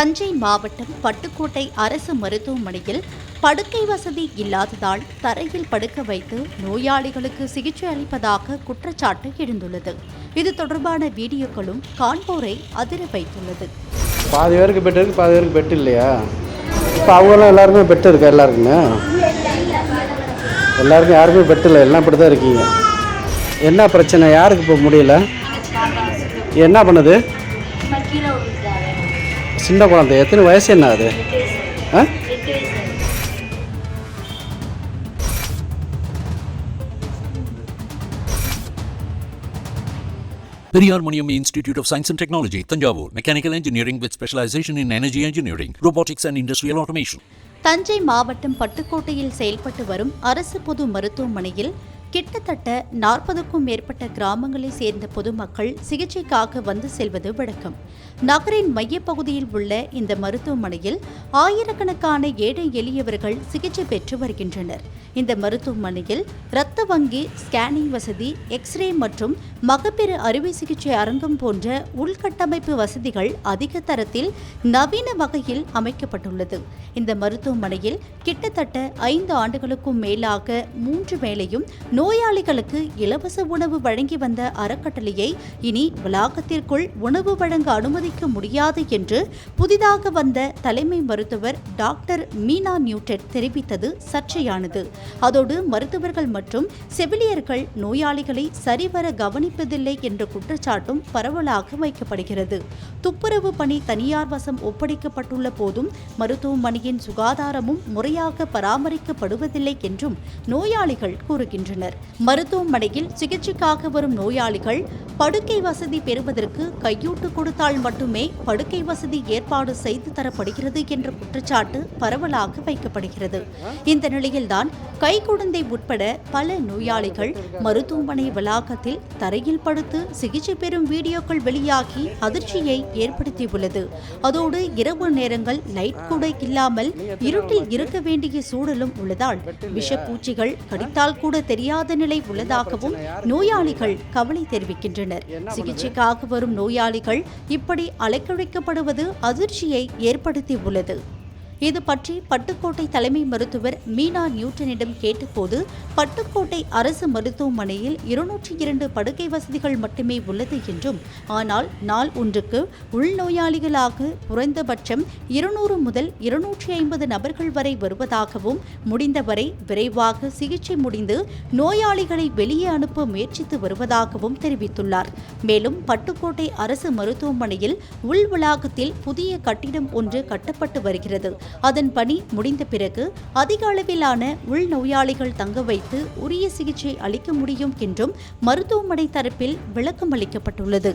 தஞ்சை மாவட்டம் பட்டுக்கோட்டை அரசு மருத்துவமனையில் படுக்கை வசதி இல்லாததால் தரையில் படுக்க வைத்து நோயாளிகளுக்கு சிகிச்சை அளிப்பதாக குற்றச்சாட்டு எழுந்துள்ளது. இது தொடர்பான வீடியோக்களும் காண்போரை அதிர வைத்துள்ளது. பாதி பேருக்கு பெட் இருக்கு பாதி பேருக்கு பெட் இல்லையா? இப்போ அவங்களாம் எல்லாருமே பெட் இருக்கா எல்லாருக்குமே? எல்லாருக்கும் யாருமே பெட் இல்லை எல்லாம் இப்படி தான் இருக்கீங்க. என்ன பிரச்சனை? யாருக்கு இப்போ முடியல? என்ன பண்ணுது? சின்ன குழந்தை எத்தனை வயசு என்ன அது ஆ Periyar Maniam Institute of Science and Technology, Tanjavur. Mechanical engineering with specialization in energy engineering, robotics and industrial automation. Thanjai மாவட்டம் பட்டுக்கோட்டையில் செயல்பட்டு வரும் அரசு பொது மருத்துவமனையில் கிட்டத்தட்ட நாற்பதுக்கும் மேற்பட்ட கிராமங்களைச் சேர்ந்த பொதுமக்கள் சிகிச்சைக்காக வந்து செல்வது வழக்கம். நகரின் மையப்பகுதியில் உள்ள இந்த மருத்துவமனையில் ஆயிரக்கணக்கான ஏழை எளியவர்கள் சிகிச்சை பெற்று வருகின்றனர். இந்த மருத்துவமனையில் இரத்த வங்கி ஸ்கேனிங் வசதி எக்ஸ்ரே மற்றும் மகப்பேறு அறுவை சிகிச்சை அரங்கம் போன்ற உள்கட்டமைப்பு வசதிகள் அதிக தரத்தில் நவீன வகையில் அமைக்கப்பட்டுள்ளது. இந்த மருத்துவமனையில் கிட்டத்தட்ட ஐந்து ஆண்டுகளுக்கும் மேலாக மூன்று வேளையும் நோயாளிகளுக்கு இலவச உணவு வழங்கி வந்த அறக்கட்டளையை இனி வளாகத்திற்குள் உணவு வழங்க அனுமதிக்க முடியாது என்று புதிதாக வந்த தலைமை மருத்துவர் டாக்டர் மீனா நியூட்டன் தெரிவித்தது சர்ச்சையானது. அதோடு மருத்துவர்கள் மற்றும் செவிலியர்கள் நோயாளிகளை சரிவர கவனிப்பதில்லை என்ற குற்றச்சாட்டும் பரவலாக வைக்கப்படுகிறது. துப்புரவு பணி தனியார் வசம் ஒப்படைக்கப்பட்டுள்ள போதும் மருத்துவமனையின் சுகாதாரமும் முறையாக பராமரிக்கப்படுவதில்லை என்றும் நோயாளிகள் கூறுகின்றனர். உள்ளனர் மருத்துவமனையில் சிகிச்சைக்காக வரும் நோயாளிகள் படுக்கை வசதி பெறுவதற்கு கையூட்டு கொடுத்தால் மட்டுமே படுக்கை வசதி ஏற்பாடு செய்து தரப்படுகிறது என்ற குற்றச்சாட்டு பரவலாக வைக்கப்படுகிறது. இந்த நிலையில்தான் கைக்குழந்தை உட்பட பல நோயாளிகள் மருத்துவமனை வளாகத்தில் தரையில் படுத்து சிகிச்சை பெறும் வீடியோக்கள் வெளியாகி அதிர்ச்சியை ஏற்படுத்தியுள்ளது. அதோடு இரவு நேரங்கள் லைட் கூட இல்லாமல் இருட்டில் இருக்க வேண்டிய சூழலும் உள்ளதால் விஷப்பூச்சிகள் கடித்தால் கூட தெரியாது நிலை உள்ளதாகவும் நோயாளிகள் கவலை தெரிவிக்கின்றனர். சிகிச்சைக்காக வரும் நோயாளிகள் இப்படி அலைக்கழிக்கப்படுவது அதிர்ச்சியை ஏற்படுத்தியுள்ளது. இது பற்றி பட்டுக்கோட்டை தலைமை மருத்துவர் மீனா நியூட்டனிடம் கேட்டபோது பட்டுக்கோட்டை அரசு மருத்துவமனையில் இருநூற்றி இரண்டு படுக்கை வசதிகள் மட்டுமே உள்ளது என்றும் ஆனால் நாள் ஒன்றுக்கு உள்நோயாளிகளாக குறைந்தபட்சம் இருநூறு முதல் இருநூற்றி ஐம்பது நபர்கள் வரை வருவதாகவும் முடிந்தவரை விரைவாக சிகிச்சை முடிந்து நோயாளிகளை வெளியே அனுப்ப முயற்சித்து வருவதாகவும் தெரிவித்துள்ளார். மேலும் பட்டுக்கோட்டை அரசு மருத்துவமனையில் உள் வளாகத்தில் புதிய கட்டிடம் ஒன்று கட்டப்பட்டு வருகிறது. அதன் பணி முடிந்த பிறகு அதிக அளவிலான உள்நோயாளிகள் தங்க வைத்து உரிய சிகிச்சை அளிக்க முடியும் என்றும் மருத்துவமனை தரப்பில் விளக்கம் அளிக்கப்பட்டுள்ளது